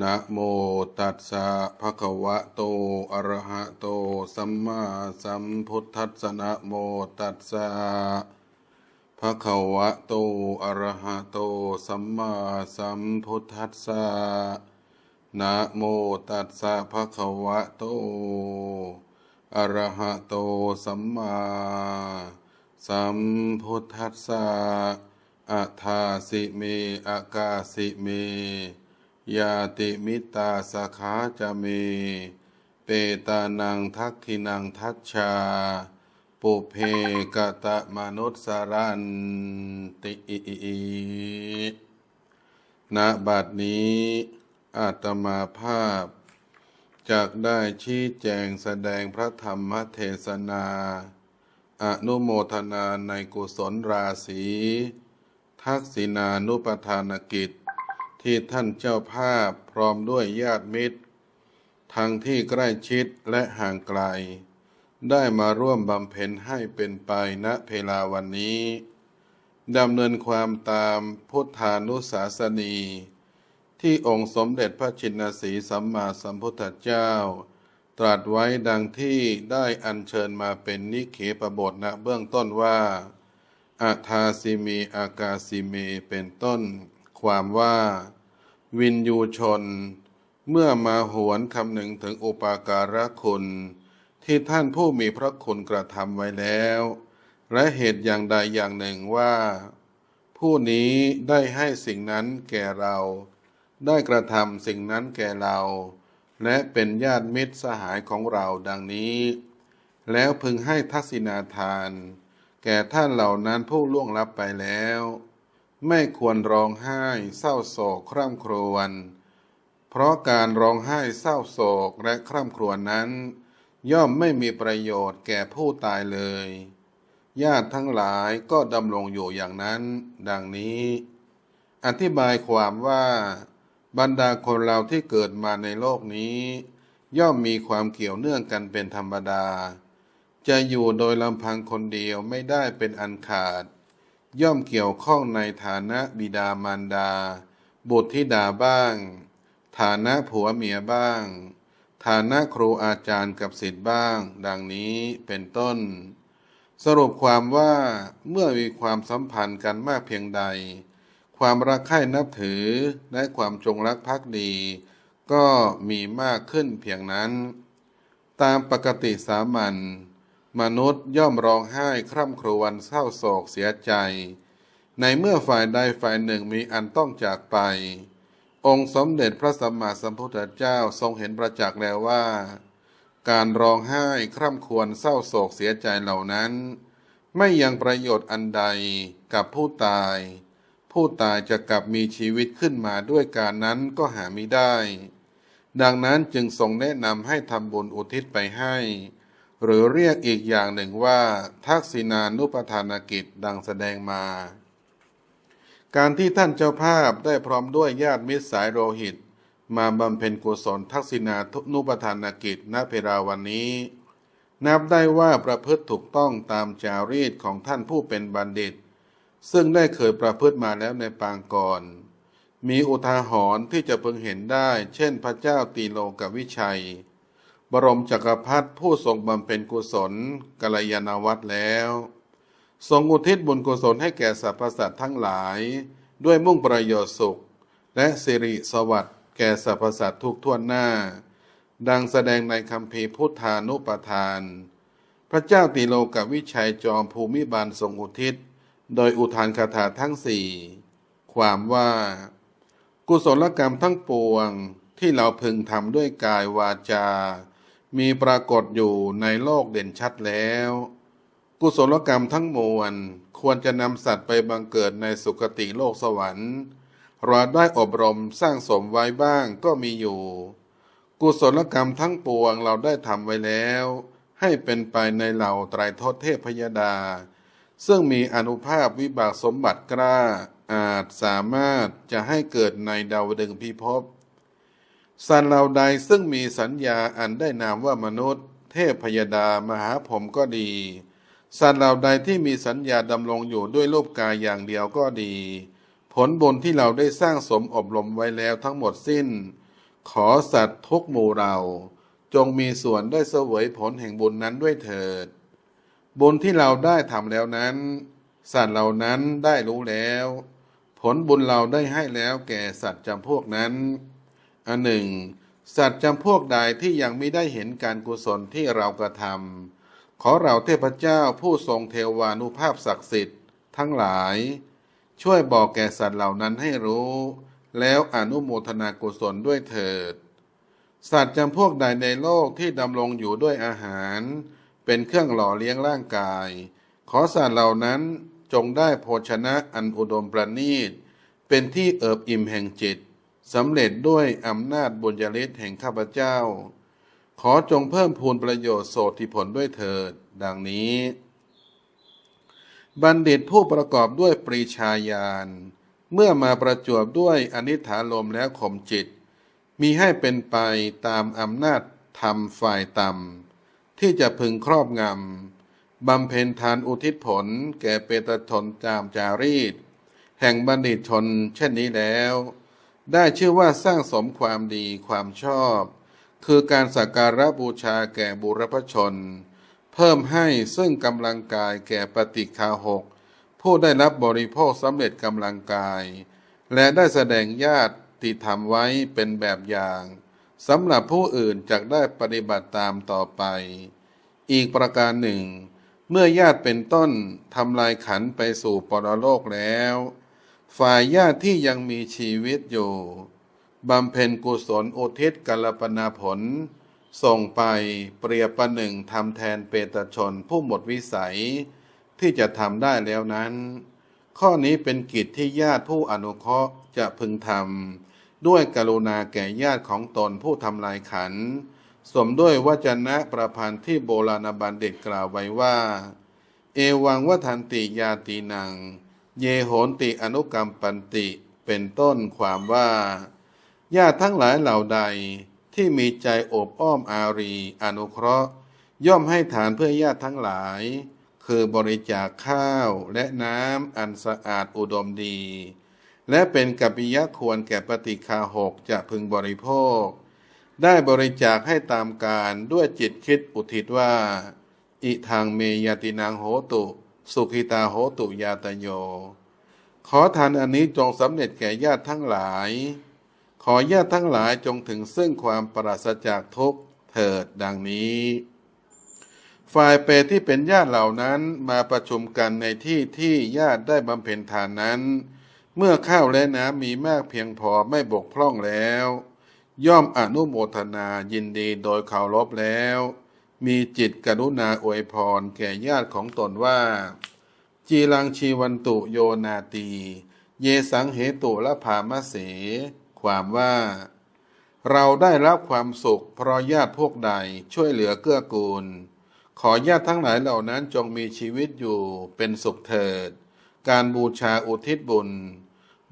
นะโมตัสสะภะคะวะโต อะระหะโต สัมมาสัมพุทธัสสะนะโมตัสสะภะคะวะโต อะระหะโต สัมมาสัมพุทธัสสะนะโมตัสสะภะคะวะโต อะระหะโต สัมมาสัมพุทธัสสะอะทาสิเมอากาสิเม ยาติมิตาสาขาจะเม เปตานังทักขินังทัชชา ปุเพกะตะมนุสสารันติณบัดนี้อาตมาภาพจากได้ชี้แจงแสดงพระธรรมเทศนา อนุโมทนาในกุศลราศี ทักษินานุปทานกิจ ที่ท่านเจ้าภาพพร้อมด้วยญาติมิตร ทั้งที่ใกล้ชิดและห่างไกล ได้มาร่วมบำเพ็ญให้เป็นไปณเพลาวันนี้ดำเนินความตามพุทธานุสาสนี ที่องค์สมเด็จพระชินสีสัมมาสัมพุทธเจ้า ตรัสไว้ดังที่ได้อัญเชิญมาเป็นนิเขปบทณเบื้องต้นว่าอาทาสิมีอากาสิเมเป็นต้น ความว่า วินยูชน เมื่อมาหวนคำหนึ่งถึงอุปาการะคุณ ที่ท่านผู้มีพระคุณกระทำไว้แล้ว และเหตุอย่างใดอย่างหนึ่งว่า ผู้นี้ได้ให้สิ่งนั้นแก่เรา ได้กระทำสิ่งนั้นแก่เรา และเป็นญาติมิตรสหายของเราดังนี้ แล้วพึงให้ทักษิณาทาน แก่ท่านเหล่านั้นผู้ล่วงลับไปแล้ว ไม่ควรร้องไห้เศร้าโศกคร่ำครวญ เพราะการร้องไห้เศร้าโศกและคร่ำครวญนั้น ย่อมไม่มีประโยชน์แก่ผู้ตายเลย ญาติทั้งหลายก็ดำรงอยู่อย่างนั้น ดังนี้ อธิบายความว่า บรรดาคนเราที่เกิดมาในโลกนี้ ย่อมมีความเกี่ยวเนื่องกันเป็นธรรมดา จะอยู่โดยลำพังคนเดียวไม่ได้เป็นอันขาด ย่อมเกี่ยวข้องในฐานะบิดามารดา บุตรธิดาบ้าง ฐานะผัวเมียบ้าง ฐานะครูอาจารย์กับศิษย์บ้าง ดังนี้เป็นต้น สรุปความว่าเมื่อมีความสัมพันธ์กันมากเพียงใด ความรักใคร่นับถือและความจงรักภักดี ก็มีมากขึ้นเพียงนั้น ตามปกติสามัญ มนุษย์ย่อมร้องไห้คร่ำครวญเศร้าโศกเสียใจ ในเมื่อฝ่ายใดฝ่ายหนึ่งมีอันต้องจากไป องค์สมเด็จพระสัมมาสัมพุทธเจ้าทรงเห็นประจักษ์แล้วว่า การร้องไห้คร่ำครวญเศร้าโศกเสียใจเหล่านั้น ไม่ยังประโยชน์อันใดกับผู้ตาย ผู้ตายจะกลับมีชีวิตขึ้นมาด้วยการนั้นก็หาไม่ได้ ดังนั้นจึงทรงแนะนำให้ทำบุญอุทิศไปให้ หรือเรียกอีกอย่างหนึ่งว่า ทักษิณานุปทานกิจดังแสดงมา การที่ท่านเจ้าภาพได้พร้อมด้วยญาติมิตรสายโลหิต มาบำเพ็ญกุศลทักษิณานุปทานกิจณเพราวันนี้ นับได้ว่าประพฤติถูกต้องตามจารีตของท่านผู้เป็นบัณฑิต ซึ่งได้เคยประพฤติมาแล้วในปางก่อน มีอุทาหรณ์ที่จะพึงเห็นได้ เช่นพระเจ้าตีโลกวิชัย บรมจักรพรรดิผู้ทรงบำเพ็ญกุศลกัลยาณวัตรแล้ว ทรงอุทิศบุญกุศลให้แก่สรรพสัตว์ทั้งหลาย ด้วยมุ่งประโยชน์สุข และสิริสวัสดิ์แก่สรรพสัตว์ทุกท่วหน้า ดังแสดงในคำพีพุทธานุปทาน พระเจ้าติโลกวิชัยจอมภูมิบาลทรงอุทิศ โดยอุทานคาถาทั้งสี่ความว่า กุศลกรรมทั้งปวงที่เราพึงทำด้วยกายวาจา มีปรากฏอยู่ในโลกเด่นชัดแล้ว กุศลกรรมทั้งมวลควรจะนำสัตว์ไปบังเกิดในสุคติโลกสวรรค์เราได้อบรมสร้างสมไว้บ้างก็มีอยู่ กุศลกรรมทั้งปวงเราได้ทำไว้แล้ว ให้เป็นไปในเหล่าไตรทศเทพยดา ซึ่งมีอนุภาพวิบากสมบัติกล้าอาจสามารถจะให้เกิดในดาวดึงพิภพ สัตว์เหล่าใดซึ่งมีสัญญาอันได้นามว่ามนุษย์ เทพพยดามหาผมก็ดี สัตว์เหล่าใดที่มีสัญญาดำรงอยู่ด้วยรูปกายอย่างเดียวก็ดี ผลบุญที่เราได้สร้างสมอบรมไว้แล้วทั้งหมดสิ้น ขอสัตว์ทุกหมู่เรา จงมีส่วนได้เสวยผลแห่งบุญนั้นด้วยเถิด บุญที่เราได้ทำแล้วนั้น สัตว์เหล่านั้นได้รู้แล้ว ผลบุญเราได้ให้แล้วแก่สัตว์จำพวกนั้น อันหนึ่ง สัตว์จำพวกใดที่ยังไม่ได้เห็นการกุศลที่เรากระทำขอเราเทพเจ้าผู้ทรงเทวานุภาพศักดิ์สิทธิ์ ทั้งหลาย ช่วยบอกแก่สัตว์เหล่านั้นให้รู้ แล้วอนุโมทนากุศลด้วยเถิด สัตว์จำพวกใดในโลกที่ดำรงอยู่ด้วยอาหาร เป็นเครื่องหล่อเลี้ยงร่างกาย ขอสัตว์เหล่านั้นจงได้โภชนะอันอุดมประณีตเป็นที่เอิบอิ่มแห่งจิต สำเร็จด้วยอำนาจบุญญาฤทธิ์แห่งข้าพเจ้า ขอจงเพิ่มพูนประโยชน์โสติผลด้วยเถิด ดังนี้ บัณฑิตผู้ประกอบด้วยปรีชาญาณเมื่อมาประจวบด้วยอนิถาลมแล้วข่มจิต มีให้เป็นไปตามอำนาจธรรมฝ่ายต่ำที่จะพึงครอบงำบำเพ็ญทานอุทิศผลแก่เปตชนจามจารีต แห่งบัณฑิตชนเช่นนี้แล้ว ได้ชื่อว่าสร้างสมความดีความชอบ คือการสักการะบูชาแก่บุรพชน เพิ่มให้ซึ่งกำลังกายแก่ปฏิคาหก ผู้ได้รับบริโภคสำเร็จกำลังกาย และได้แสดงญาติที่ทำไว้เป็นแบบอย่างสำหรับผู้อื่นจะได้ปฏิบัติตามต่อไป อีกประการหนึ่ง เมื่อญาติเป็นต้นทำลายขันไปสู่ปรโลกแล้ว ฝ่ายญาติที่ยังมีชีวิตอยู่บำเพ็ญกุศลโอทิศกัลปนาผล ส่งไปเปรียบประหนึ่งทำแทนเปตชนผู้หมดวิสัย ที่จะทำได้แล้วนั้น ข้อนี้เป็นกิจที่ญาติผู้อนุเคราะห์จะพึงทำด้วยกรุณาแก่ญาติของตนผู้ทำลายขัน สมด้วยวจนะประพันธ์ที่โบราณบัณฑิตกล่าวไว้ว่า เอวังวัทันติยาตีนัง เยโหนติอนุกรรมปันติ เป็นต้นความว่าญาติทั้งหลายเหล่าใดที่มีใจโอบอ้อมอารี อนุเคราะห์ ย่อมให้ฐานเพื่อญาติทั้งหลาย คือบริจาคข้าวและน้ำอันสะอาดอุดมดี และเป็นกัปปิยะควรแก่ปฏิคาหกจะพึงบริโภค ได้บริจาคให้ตามการด้วยจิตคิดอุทิศว่า อิทางเมยตินางโหตุ สุขิตาโหตุยาตโย ขอทานอันนี้จงสำเร็จแก่ญาติทั้งหลาย ขอญาติทั้งหลายจงถึงซึ่งความปราศจากทุกข์เถิดดังนี้ ฝ่ายเปรตที่เป็นญาติเหล่านั้นมาประชุมกันในที่ที่ญาติได้บำเพ็ญทานนั้น เมื่อข้าวและน้ำมีมากเพียงพอไม่บกพร่องแล้ว ย่อมอนุโมทนายินดีโดยเคารพแล้ว มีจิตกรุณาอวยพรแก่ญาติของตนว่า จีรังชีวันตุโยนาตี เยสังเหตุละภามะเส ความว่า เราได้รับความสุข เพราะญาติพวกใดช่วยเหลือเกื้อกูล ขอญาติทั้งหลายเหล่านั้นจงมีชีวิตอยู่เป็นสุขเถิด การบูชาอุทิศบุญ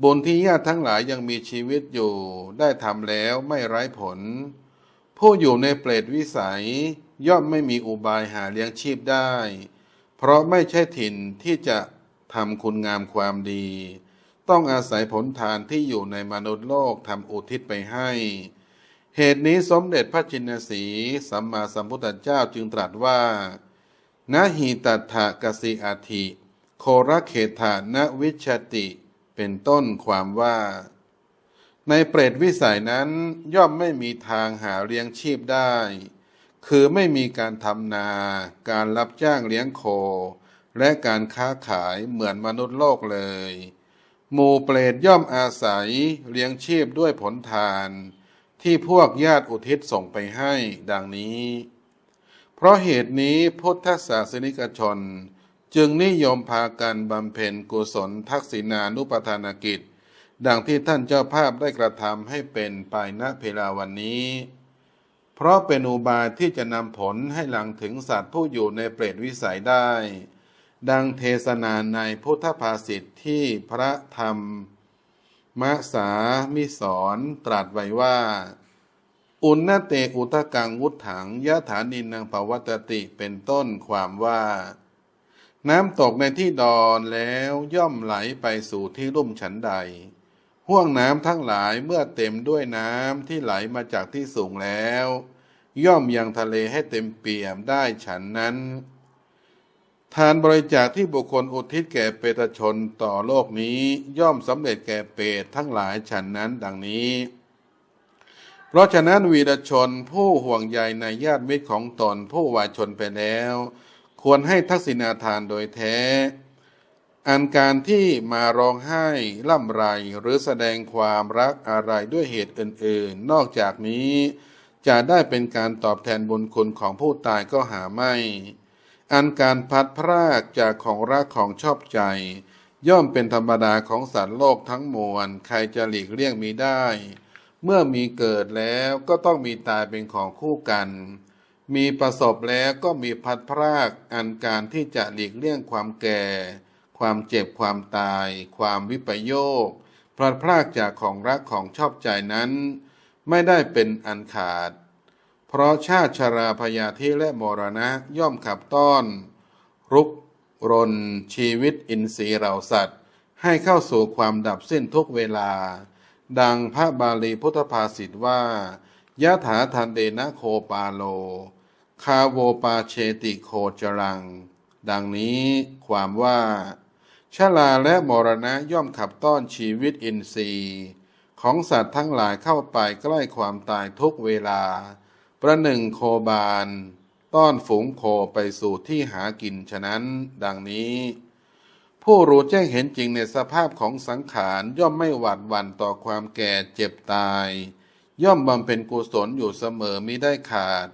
บุญที่ญาติทั้งหลายยังมีชีวิตอยู่ ได้ทำแล้วไม่ไร้ผล ผู้อยู่ในเปรตวิสัย ย่อมไม่มีอุบายหาเลี้ยงชีพได้ เพราะไม่ใช่ถิ่นที่จะทำคุณงามความดี ต้องอาศัยผลทานที่อยู่ในมนุษย์โลกทำอุทิศไปให้ เหตุนี้สมเด็จพระจินสีสัมมาสัมพุทธเจ้าจึงตรัสว่านาหิตัถะกสิอาธิโครเขถานะวิชติ เป็นต้นความว่า ในเปรตวิสัยนั้นย่อมไม่มีทางหาเลี้ยงชีพได้ คือไม่มีการทำนา การรับจ้างเลี้ยงโค และการค้าขายเหมือนมนุษย์โลกเลย หมู่เปรตย่อมอาศัยเลี้ยงชีพด้วยผลทาน ที่พวกญาติอุทิศส่งไปให้ดังนี้ เพราะเหตุนี้พุทธศาสนิกชน จึงนิยมพากันบำเพ็ญกุศลทักษิณานุปทานกิจ ดังที่ท่านเจ้าภาพได้กระทำให้เป็นไปณเพลาวันนี้ เพราะเป็นอุบายที่จะนำผลให้หลังถึงสัตว์ผู้อยู่ในเปรตวิสัยได้ ดังเทศนาในพุทธภาษิตที่พระธรรมมะสามิสอนตรัสไว้ว่า อุณนเตอุตกังวุถังยะฐานินนางปวัตติเป็นต้นความว่า น้ำตกในที่ดอนแล้วย่อมไหลไปสู่ที่ลุ่มฉันใด วงน้ำทั้งหลายเมื่อเต็มด้วยน้ำที่ไหลมาจากที่สูงแล้ว ย่อมยังทะเลให้เต็มเปี่ยมได้ฉันนั้น ทานบริจาคที่บุคคลอุทิศแก่เปตชนต่อโลกนี้ย่อมสำเร็จแก่เปตทั้งหลายฉันนั้นดังนี้ เพราะฉะนั้นวีรชนผู้ห่วงใยในญาติมิตรของตนผู้วายชนไปแล้ว ควรให้ทักษิณาทานโดยแท้ อันการที่มาร้องไห้ล่ำไรหรือแสดงความรักอะไรด้วยเหตุอื่น ๆ นอกจากนี้ จะได้เป็นการตอบแทนบุญคุณของผู้ตายก็หาไม่ อันการพัดพรากจากของรักของชอบใจ ย่อมเป็นธรรมดาของสัตว์โลกทั้งมวลใครจะหลีกเลี่ยงมีได้ เมื่อมีเกิดแล้วก็ต้องมีตายเป็นของคู่กัน มีประสบแล้วก็มีพัดพราก อันการที่จะหลีกเลี่ยงความแก่ ความเจ็บความตาย ความวิปโยค พลัดพรากจากของรักของชอบใจนั้น ไม่ได้เป็นอันขาด เพราะชาติชราพยาธิและมรณะย่อมขับต้อน รุกรน ชีวิตอินทรีย์เราสัตว์ ให้เข้าสู่ความดับสิ้นทุกเวลา ดังพระบาลีพุทธภาษิตว่ายะถาทันเดนะโคปาโล คาโวปาเชติโคจรัง ดังนี้ความว่า ชาลาและมรณะย่อมขับต้อนชีวิตอินทรีย์ ของสัตว์ทั้งหลายเข้าไปใกล้ความตายทุกเวลา ประหนึ่งโคบาล ต้อนฝูงโคไปสู่ที่หากินฉะนั้นดังนี้ ผู้รู้แจ้งเห็นจริงในสภาพของสังขารย่อมไม่หวาดหวั่นต่อความแก่เจ็บตาย ย่อมบำเพ็ญกุศลอยู่เสมอมิได้ขาด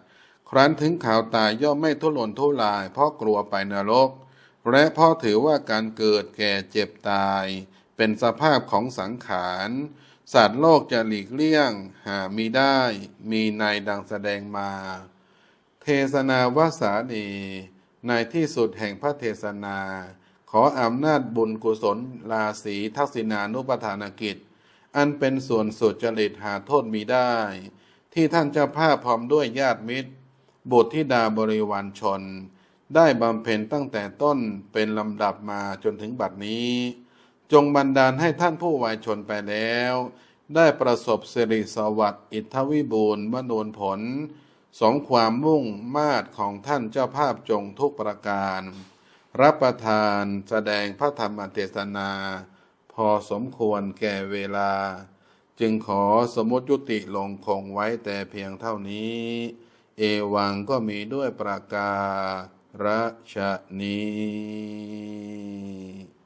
ครั้นถึงข่าวตายย่อมไม่ทุรนทุรายเพราะกลัวไปนรก และเพราะถือว่าการเกิดแก่เจ็บตาย เป็นสภาพของสังขารสัตว์โลกจะหลีกเลี่ยง หามีได้ มีในดังแสดงมา เทศนาวาสานีในที่สุดแห่งพระเทศนา ขออำนาจบุญกุศลลาสีทักษิณานุปทานกิจ อันเป็นส่วนสุดจริตหาโทษมีได้ ที่ท่านเจ้าภาพพร้อมด้วยญาติมิตรบุตรธิดาบริวารชน ได้บำเพ็ญตั้งแต่ต้นเป็นลำดับมาจนถึงบัดนี้ จงบันดาลให้ท่านผู้วายชนไปแล้ว ได้ประสบสิริสวัสดิ์อิทธวิบูรณ์มนูนผลสองความมุ่งมาดของท่านเจ้าภาพจงทุกประการ รับประทานแสดงพระธรรมเทศนา พอสมควรแก่เวลา จึงขอสมมติยุติลงคงไว้แต่เพียงเท่านี้ เอวังก็มีด้วยประกา รชนี้